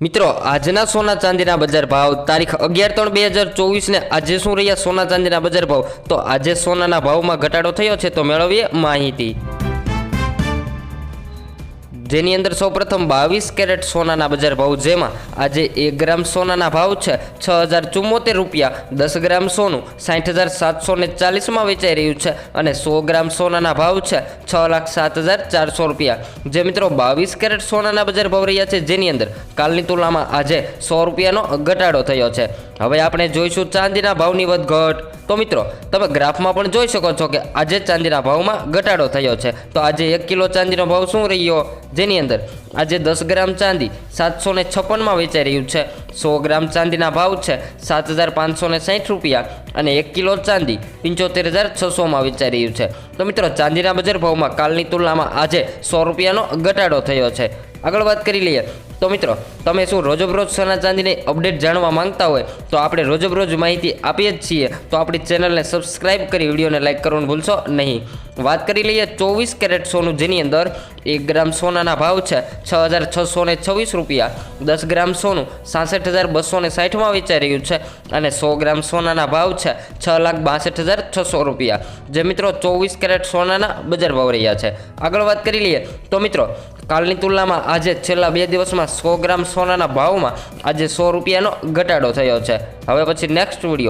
મિત્રો, આજના સોના ચાંદીના બજાર ભાવ, તારીખ અગિયાર ત્રણ બે હજાર ચોવીસને આજે શું રહ્યા સોના ચાંદીના બજાર ભાવ? તો આજે સોનાના ભાવમાં ઘટાડો થયો છે, તો મેળવીએ માહિતી. જેની અંદર સૌપ્રથમ બાવીસ કેરેટ સોનાના બજાર ભાવ જેમાં આજે એક ગ્રામ સોનાના ભાવ છે. છ હજાર ચુમ્મોતેર રૂપિયા, દસ ગ્રામ સોનું સાઠ હજાર સાતસો ને ચાલીસમાં વેચાઈ રહ્યું છે અને સો ગ્રામ સોનાના ભાવ છે છ લાખ સાત હજાર ચારસો રૂપિયા. જે મિત્રો બાવીસ કેરેટ સોનાના બજાર ભાવ રહ્યા છે, જેની અંદર કાલની તુલનામાં આજે સો રૂપિયાનો ઘટાડો થયો છે. હવે આપણે જોઈશું ચાંદીના ભાવની વધઘટ. તો મિત્રો, તમે ગ્રાફમાં પણ જોઈ શકો છો કે આજે ચાંદીના ભાવમાં ઘટાડો થયો છે. તો આજે એક કિલો ચાંદીનો ભાવ શું રહ્યો? જેની અંદર આજે દસ ગ્રામ ચાંદી સાતસો ને છપ્પનમાં વેચાઈ રહ્યું છે. સો ગ્રામ ચાંદીના ભાવ છે સાત હજાર પાંચસો ને સાઠ રૂપિયા અને એક કિલો ચાંદી પંચોતેર હજાર છસોમાં વેચાઈ રહ્યું છે. તો મિત્રો, ચાંદીના બજાર ભાવમાં કાલની તુલનામાં આજે સો રૂપિયાનો ઘટાડો થયો છે. આગળ વાત કરી લઈએ. તો મિત્રો, તમે શું રોજબરોજ સોના ચાંદીની અપડેટ જાણવા માંગતા હોય, તો આપણે રોજબરોજ માહિતી આપીએ જ છીએ. તો આપણી ચેનલને સબસ્ક્રાઇબ કરી, વિડીયોને લાઇક કરવાનું ભૂલશો નહીં. વાત કરી લઈએ ચોવીસ કેરેટ સોનું, જેની અંદર એક ગ્રામ સોનાના ભાવ છે છ હજાર છસો છવ્વીસ રૂપિયા. દસ ગ્રામ સોનું સાસઠ હજાર બસો ને સાઠમાં વેચાઈ રહ્યું છે અને સો ગ્રામ સોનાના ભાવ છે છ લાખ બાસઠ હજાર છસો રૂપિયા. જે મિત્રો ચોવીસ કેરેટ સોનાના બજાર ભાવ રહ્યા છે. આગળ વાત કરી લઈએ. તો મિત્રો કાલની તુલનામાં આજે છેલ્લા બે દિવસમાં સો ગ્રામ સોનાના ભાવમાં આજે સો રૂપિયાનો ઘટાડો થયો છે. હવે પછી નેક્સ્ટ વીડિયો